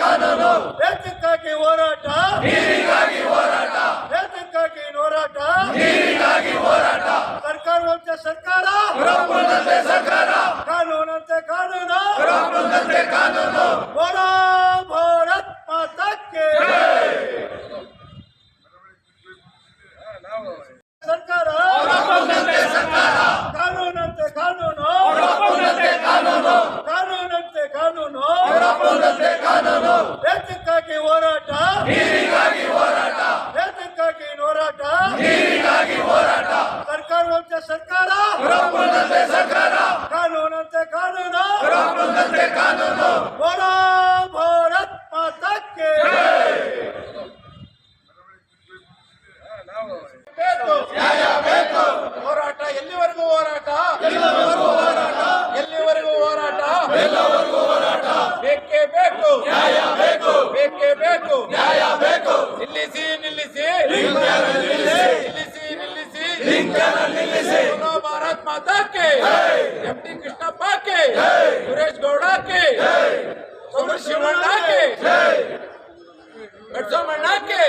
ಕಾನೂನು. ವೇತಕ್ಕಾಗಿ ಹೋರಾಟ. ನೀರಿಗಾಗಿ ಹೋರಾಟ. ವೇತಕ್ಕಾಗಿ ಹೋರಾಟ. ನೀರಿಗಾಗಿ ಹೋರಾಟ. ಸರ್ಕಾರವಂತೆ ಸರ್ಕಾರ. ಸರ್ಕಾರ. ಕಾನೂನಂತೆ ಕಾನೂನು. ಕಾನೂನಂತೆ ಕಾನೂನು. ಬೋಡೋ ಭಾರತ್ ಮಾತಕ್ಕೆ. ಸರ್ಕಾರ. ಕಾನೂನಂತೆ ಕಾನೂನು. ಕಾನೂನಂತೆ ಕಾನೂನು. ಕಾನೂನಂತೆ ಕಾನೂನು. ಹೋರಾಟ. ಸರ್ಕಾರವಂತೆ ಸರ್ಕಾರ. ಕಾನೂನಂತೆ ಕಾನೂನು. ಬೋಲೋ ಭಾರತ್ ಮಾತಕ್ಕೆ. ಬೇಕು. ಹೋರಾಟ ಎಲ್ಲಿವರೆಗೂ ಹೋರಾಟ? ಎಲ್ಲಿವರೆಗೂ ಹೋರಾಟ? ಬೇಕೇ ಬೇಕು. ಬೇಕೇ. ಬೇಕು. ನಿಲ್ಲಿಸಿ ನಿಲ್ಲಿಸಿ. ನಿಲ್ಲಿಸಿ ನಿಲ್ಲಿಸಿ ಬೋಲೋ ಮಾತಾಕ್ಕೆ ಎಂ ಟಿ ಕೃಷ್ಣಪ್ಪಕ್ಕೆ ಸುರೇಶ್ ಗೌಡಕ್ಕೆ ಸೌರ ಶಿವಣ್ಣಕ್ಕೆ ನಾಗರಾಜಣ್ಣಕ್ಕೆ